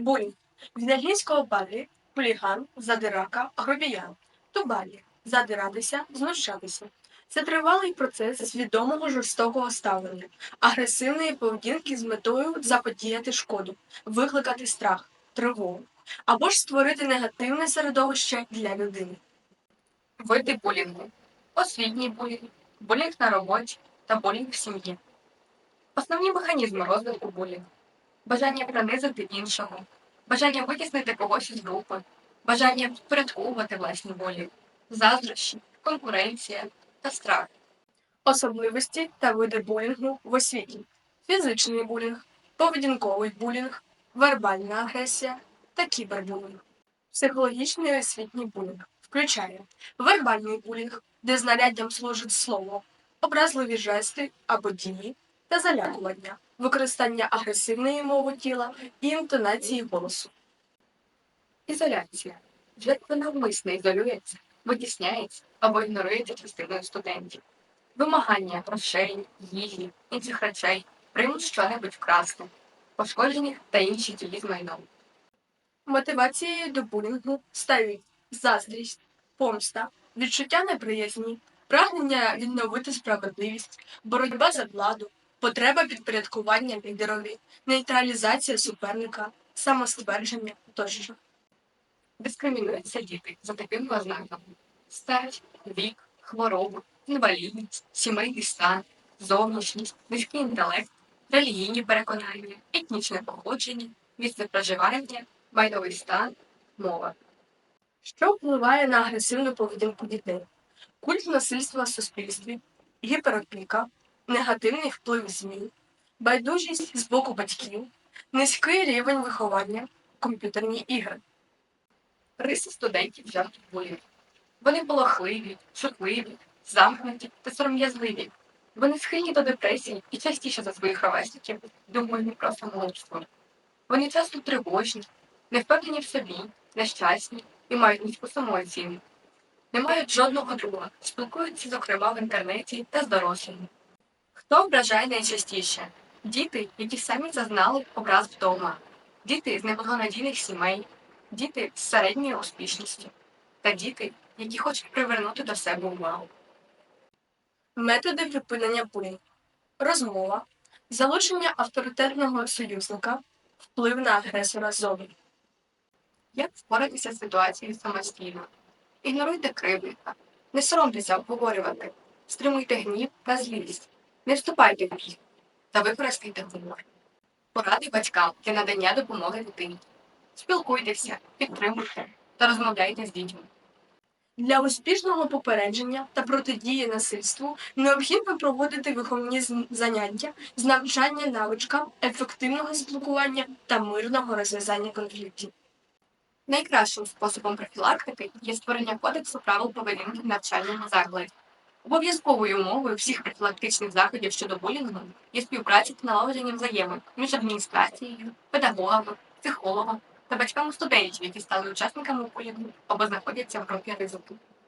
Булінг. Від балі – хуліган, задирака, грубіян. Тубалі – задиратися, знущатися. Це тривалий процес свідомого жорстокого ставлення, агресивної поведінки з метою заподіяти шкоду, викликати страх, тривогу або ж створити негативне середовище для людини. Види булінгу. Освітній булінг, булінг на роботі та булінг в сім'ї. Основні механізми розвитку булінгу. Бажання принизити іншого, бажання витіснити когось із групи, бажання підпорядковувати власні болі, заздрощі, конкуренція та страх. Особливості та види булінгу в освіті. Фізичний булінг, поведінковий булінг, вербальна агресія та кібербулінг. Психологічний освітній булінг включає вербальний булінг, де знаряддям служить слово, образливі жести або дії та залякування, використання агресивної мови тіла і інтонації голосу. Ізоляція. Жертва навмисно ізолюється, витісняється або ігнорується частиною студентів. Вимагання грошей, їжі, інших речей, примус щонебудь вкрасти, пошкодження та інші дії з майном. Мотивацією до булінгу стають заздрість, помста, відчуття неприязні, прагнення відновити справедливість, боротьба за владу, потреба підпорядкування лідерові, нейтралізація суперника, самоствердження тощо. Дискримінуються діти за такими ознаками: стать, вік, хвороба, інвалідність, сімейний стан, зовнішність, низький інтелект, релігійні переконання, етнічне походження, місце проживання, майновий стан, мова. Що впливає на агресивну поведінку дітей? Культ насильства в суспільстві, гіперопіка, негативний вплив ЗМІ, байдужість з боку батьків, низький рівень виховання, комп'ютерні ігри. Риси студентів жертв булінгу. Вони полохливі, шутливі, замкнуті та сором'язливі. Вони схильні до депресії і частіше за своїх ровесників думають про самогубство. Вони часто тривожні, невпевнені в собі, нещасні і мають низьку самооцінку. Не мають жодного друга, спілкуються, зокрема, в інтернеті та з дорослими. Хто ображає найчастіше? Діти, які самі зазнали образ вдома, діти з неблагонадійних сімей, діти з середньою успішністю та діти, які хочуть привернути до себе увагу. Методи припинення булінгу. Розмова, залучення авторитетного союзника, вплив на агресора зовні. Як впоратися з ситуацією самостійно? Ігноруйте кривдника, не соромтеся обговорювати, стримуйте гнів та злість, не вступайте в бій та використайте гумор. Поради батькам для надання допомоги дитині. Спілкуйтеся, підтримуйте та розмовляйте з дітьми. Для успішного попередження та протидії насильству необхідно проводити виховні заняття з навчання навичкам ефективного спілкування та мирного розв'язання конфліктів. Найкращим способом профілактики є створення кодексу правил поведінки в навчальному закладі. Обов'язковою умовою всіх профілактичних заходів щодо булінгу є співпраця та налагодження взаємин між адміністрацією, педагогами, психологом та батьками студентів, які стали учасниками булінгу або знаходяться в групі ризику.